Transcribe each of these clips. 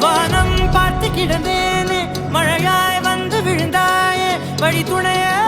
வானம் பார்த்து கிடந்தேனே. மழையாய் வந்து விழுந்தாயே. வழி துணையே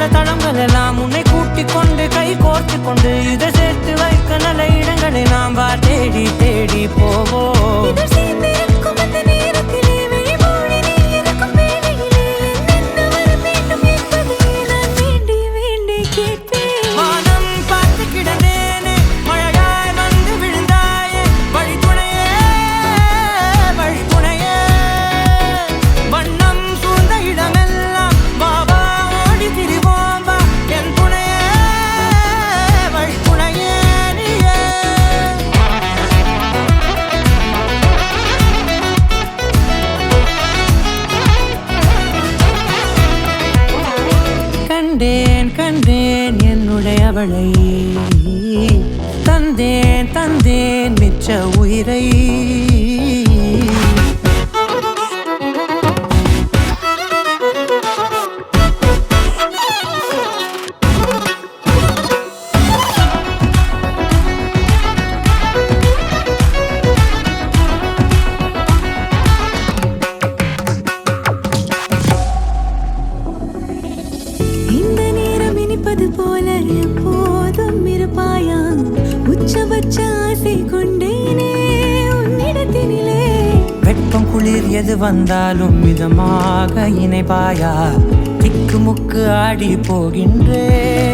பல தளங்கள் எல்லாம் உன்னை கூட்டிக் கொண்டு கை கோர்த்து கொண்டு இதை சேர்த்து வைக்க நல்ல இடங்களை நாம் வா தேடி தேடி போவோம். கண்டேன் கண்டேன் என்னுடையவளை. தந்தேன் தந்தேன் மிச்ச உயிரை. எது வந்தாலும் மிதமாக இணைப்பாயா? திக்கு முக்கு ஆடி போகின்றே.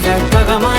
在高ま